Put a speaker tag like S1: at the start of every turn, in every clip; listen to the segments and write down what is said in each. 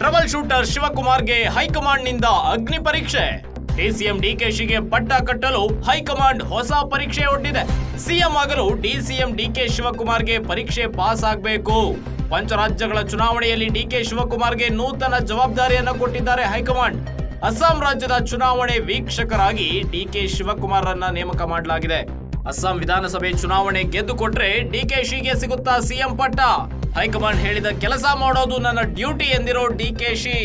S1: Trouble shooter ಶಿವಕುಮಾರ್ಗೆ ಹೈಕಮಾಂಡ್ನಿಂದ ಅಗ್ನಿ ಪರೀಕ್ಷೆ. DCM ಡಿಕೆಶಿಗೆ ಪಟ್ಟ ಕಟ್ಟಲು ಹೈಕಮಾಂಡ್ ಹೊಸ ಪರೀಕ್ಷೆ ಒಡ್ಡಿದೆ. ಸಿಎಂ ಆಗಲು ಡಿಸಿಎಂ ಡಿಕೆ ಶಿವಕುಮಾರ್ಗೆ ಪರೀಕ್ಷೆ ಪಾಸ್ ಆಗಬೇಕು. ಪಂಚರಾಜ್ಯಗಳ ಚುನಾವಣೆಯಲ್ಲಿ ಡಿಕೆ ಶಿವಕುಮಾರ್ಗೆ ನೂತನ ಜವಾಬ್ದಾರಿಯನ್ನು ಕೊಟ್ಟಿದ್ದಾರೆ ಹೈಕಮಾಂಡ್. ಅಸ್ಸಾಂ ರಾಜ್ಯದ ಚುನಾವಣೆ ವೀಕ್ಷಕರಾಗಿ ಡಿಕೆ ಶಿವಕುಮಾರ್ ನೇಮಕ ಮಾಡಲಾಗಿದೆ. ಅಸ್ಸಾಂ ವಿಧಾನಸಭೆ ಚುನಾವಣೆ ಗೆದ್ದುಕೊಟ್ರೆ ಡಿಕೆಶಿಗೆ ಸಿಗುತ್ತಾ ಸಿಎಂ ಪಟ್ಟ? ಹೈಕಮಾಂಡ್ ಹೇಳಿದ ಕೆಲಸ ಮಾಡೋದು ನನ್ನ ಡ್ಯೂಟಿ ಎಂದಿರೋ ಡಿಕೆಶಿ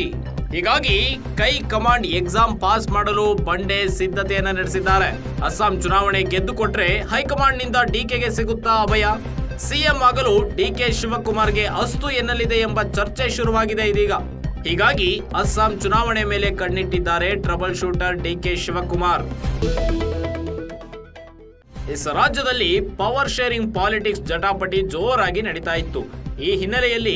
S1: ಹೀಗಾಗಿ ಕೈ ಕಮಾಂಡ್ ಎಕ್ಸಾಮ್ ಪಾಸ್ ಮಾಡಲು ಬಂಡೆ ಸಿದ್ಧತೆಯನ್ನ ನಡೆಸಿದ್ದಾರೆ. ಅಸ್ಸಾಂ ಚುನಾವಣೆ ಗೆದ್ದು ಕೊಟ್ರೆ ಹೈಕಮಾಂಡ್ನಿಂದ ಡಿಕೆಗೆ ಸಿಗುತ್ತಾ ಅಭಯ? ಸಿಎಂ ಆಗಲು ಡಿಕೆ ಶಿವಕುಮಾರ್ಗೆ ಅಸ್ತು ಎನ್ನಲಿದೆ ಎಂಬ ಚರ್ಚೆ ಶುರುವಾಗಿದೆ ಇದೀಗ. ಹೀಗಾಗಿ ಅಸ್ಸಾಂ ಚುನಾವಣೆ ಮೇಲೆ ಕಣ್ಣಿಟ್ಟಿದ್ದಾರೆ trouble shooter DK Shivakumar. Yes ರಾಜ್ಯದಲ್ಲಿ ಪವರ್ ಶೇರಿಂಗ್ ಪಾಲಿಟಿಕ್ಸ್ ಜಟಾಪಟಿ ಜೋರಾಗಿ ನಡೀತಾ ಇತ್ತು. ಈ ಹಿನ್ನೆಲೆಯಲ್ಲಿ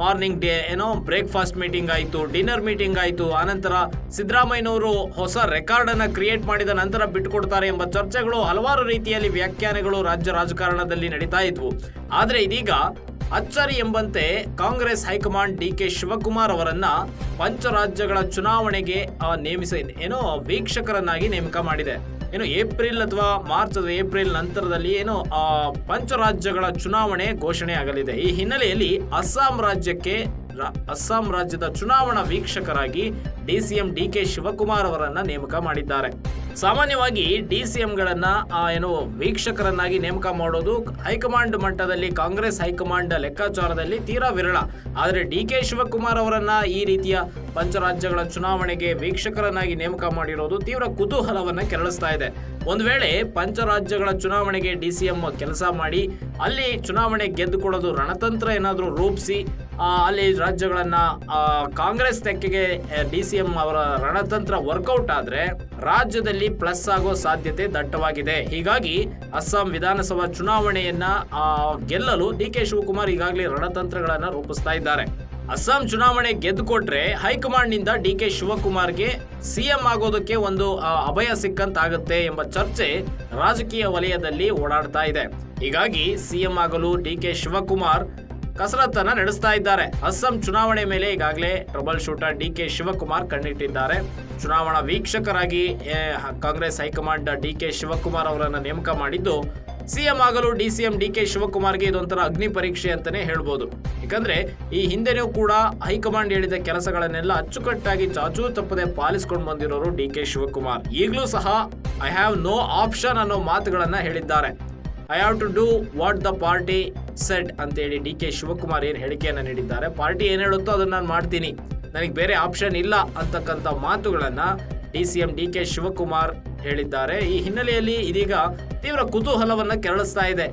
S1: ಮಾರ್ನಿಂಗ್ ಡೇ ಏನೋ ಬ್ರೇಕ್ಫಾಸ್ಟ್ ಮೀಟಿಂಗ್ ಆಯಿತು ಡಿನ್ನರ್ ಮೀಟಿಂಗ್ ಆಯಿತು, ಆನಂತರ ಸಿದ್ದರಾಮಯ್ಯನವರು ಹೊಸ ರೆಕಾರ್ಡ್ ಅನ್ನ ಕ್ರಿಯೇಟ್ ಮಾಡಿದ ನಂತರ ಬಿಟ್ಟುಕೊಡ್ತಾರೆ ಎಂಬ ಚರ್ಚೆಗಳು ಹಲವಾರು ರೀತಿಯಲ್ಲಿ ವ್ಯಾಖ್ಯಾನಗಳು ರಾಜ್ಯ ರಾಜಕಾರಣದಲ್ಲಿ ನಡೀತಾ ಇದ್ವು. ಆದರೆ ಇದೀಗ ಅಚ್ಚರಿ ಎಂಬಂತೆ Congress high command D K Shivakumar ಅವರನ್ನ ಪಂಚರಾಜ್ಯಗಳ ಚುನಾವಣೆಗೆ ನೇಮಿಸ, ಏನೋ ವೀಕ್ಷಕರನ್ನಾಗಿ ನೇಮಕ ಮಾಡಿದೆ. ಏನು ಏಪ್ರಿಲ್ ಅಥವಾ ಮಾರ್ಚ್ ಅಥವಾ ಏಪ್ರಿಲ್ ನಂತರದಲ್ಲಿ ಏನು ಪಂಚರಾಜ್ಯಗಳ ಚುನಾವಣೆ ಘೋಷಣೆ ಆಗಲಿದೆ. ಈ ಹಿನ್ನೆಲೆಯಲ್ಲಿ ಅಸ್ಸಾಂ ರಾಜ್ಯಕ್ಕೆ ಅಸ್ಸಾಂ ರಾಜ್ಯದ ಚುನಾವಣಾ ವೀಕ್ಷಕರಾಗಿ ಡಿಸಿಎಂ ಡಿ ಕೆ ಶಿವಕುಮಾರ್ ಅವರನ್ನ ನೇಮಕ ಮಾಡಿದ್ದಾರೆ. ಸಾಮಾನ್ಯವಾಗಿ ಡಿ ಸಿ ಎಂಗಳನ್ನ ಏನು, ವೀಕ್ಷಕರನ್ನಾಗಿ ನೇಮಕ ಮಾಡೋದು ಹೈಕಮಾಂಡ್ ಮಟ್ಟದಲ್ಲಿ, ಕಾಂಗ್ರೆಸ್ ಹೈಕಮಾಂಡ್ ಲೆಕ್ಕಾಚಾರದಲ್ಲಿ ತೀರಾ ವಿರಳ. ಆದರೆ ಡಿ ಕೆ ಶಿವಕುಮಾರ್ ಅವರನ್ನ ಈ ರೀತಿಯ ಪಂಚರಾಜ್ಯಗಳ ಚುನಾವಣೆಗೆ ವೀಕ್ಷಕರನ್ನಾಗಿ ನೇಮಕ ಮಾಡಿರೋದು ತೀವ್ರ ಕುತೂಹಲವನ್ನ ಕೆರಳಿಸ್ತಾ ಇದೆ. ಒಂದು ವೇಳೆ ಪಂಚರಾಜ್ಯಗಳ ಚುನಾವಣೆಗೆ ಡಿ ಸಿ ಎಂ ಕೆಲಸ ಮಾಡಿ, ಅಲ್ಲಿ ಚುನಾವಣೆ ಗೆದ್ದುಕೊಳ್ಳೋದು ರಣತಂತ್ರ ಏನಾದರೂ ರೂಪಿಸಿ ಅಲ್ಲಿ ರಾಜ್ಯಗಳನ್ನ ಕಾಂಗ್ರೆಸ್ ತೆಕ್ಕೆಗೆ ಡಿ ಸಿ ಎಂ ಅವರ ರಣತಂತ್ರ ವರ್ಕೌಟ್ ಆದ್ರೆ ರಾಜ್ಯದಲ್ಲಿ ಪ್ಲಸ್ ಆಗೋ ಸಾಧ್ಯತೆ ದಟ್ಟವಾಗಿದೆ. ಹೀಗಾಗಿ ಅಸ್ಸಾಂ ವಿಧಾನಸಭಾ ಚುನಾವಣೆಯನ್ನ ಗೆಲ್ಲಲು ಡಿ ಕೆ ಶಿವಕುಮಾರ್ ಈಗಾಗಲೇ ರಣತಂತ್ರಗಳನ್ನ ರೂಪಿಸ್ತಾ ಇದ್ದಾರೆ. ಅಸ್ಸಾಂ ಚುನಾವಣೆ ಗೆದ್ದುಕೊಟ್ರೆ ಹೈಕಮಾಂಡ್ನಿಂದ ಡಿ ಕೆ ಶಿವಕುಮಾರ್ಗೆ ಸಿಎಂ ಆಗೋದಕ್ಕೆ ಒಂದು ಅಭಯ ಸಿಕ್ಕಂತಾಗುತ್ತೆ ಎಂಬ ಚರ್ಚೆ ರಾಜಕೀಯ ವಲಯದಲ್ಲಿ ಓಡಾಡ್ತಾ ಇದೆ. ಹೀಗಾಗಿ ಸಿಎಂ ಆಗಲು ಡಿ ಕೆ ಶಿವಕುಮಾರ್ ಕಸರತ್ತನ್ನ ನಡೆಸ್ತಾ ಇದ್ದಾರೆ. ಅಸ್ಸಾಂ ಚುನಾವಣೆ ಮೇಲೆ ಈಗಾಗಲೇ trouble shooter D K Shivakumar ಕಣ್ಣಿಟ್ಟಿದ್ದಾರೆ. ಚುನಾವಣಾ ವೀಕ್ಷಕರಾಗಿ Congress high command D K Shivakumar ಅವರನ್ನು ನೇಮಕ ಮಾಡಿದ್ದು, ಸಿಎಂ ಆಗಲು D C M D K ಶಿವಕುಮಾರ್ಗೆ ಇದೊಂಥರ ಅಗ್ನಿ ಪರೀಕ್ಷೆ ಅಂತಾನೆ ಹೇಳ್ಬೋದು. ಯಾಕಂದ್ರೆ, ಈ ಹಿಂದೆನೂ ಕೂಡ ಹೈಕಮಾಂಡ್ ಹೇಳಿದ ಕೆಲಸಗಳನ್ನೆಲ್ಲ ಅಚ್ಚುಕಟ್ಟಾಗಿ ಚಾಚೂ ತಪ್ಪದೆ ಪಾಲಿಸ್ಕೊಂಡು ಬಂದಿರೋರು ಡಿ ಕೆ ಶಿವಕುಮಾರ್. ಈಗಲೂ ಸಹ ಐ ಹ್ಯಾವ್ ನೋ ಆಪ್ಷನ್ ಅನ್ನೋ ಮಾತುಗಳನ್ನ ಹೇಳಿದ್ದಾರೆ. I have to do what the party set ಅಂತೇಳಿ ಡಿ ಕೆ ಶಿವಕುಮಾರ್ ಏನು ಹೇಳಿಕೆಯನ್ನು ನೀಡಿದ್ದಾರೆ. ಪಾರ್ಟಿ ಏನು ಹೇಳುತ್ತೋ ಅದನ್ನ ನಾನು ಮಾಡ್ತೀನಿ. ನನಗೆ ಬೇರೆ ಆಪ್ಷನ್ ಇಲ್ಲ ಅಂತಕ್ಕಂಥ ಮಾತುಗಳನ್ನ D C M D K Shivakumar ಹೇಳಿದ್ದಾರೆ. ಈ ಹಿನ್ನೆಲೆಯಲ್ಲಿ ಇದೀಗ ತೀವ್ರ ಕುತೂಹಲವನ್ನ ಕೆರಳಿಸ್ತಾ ಇದೆ.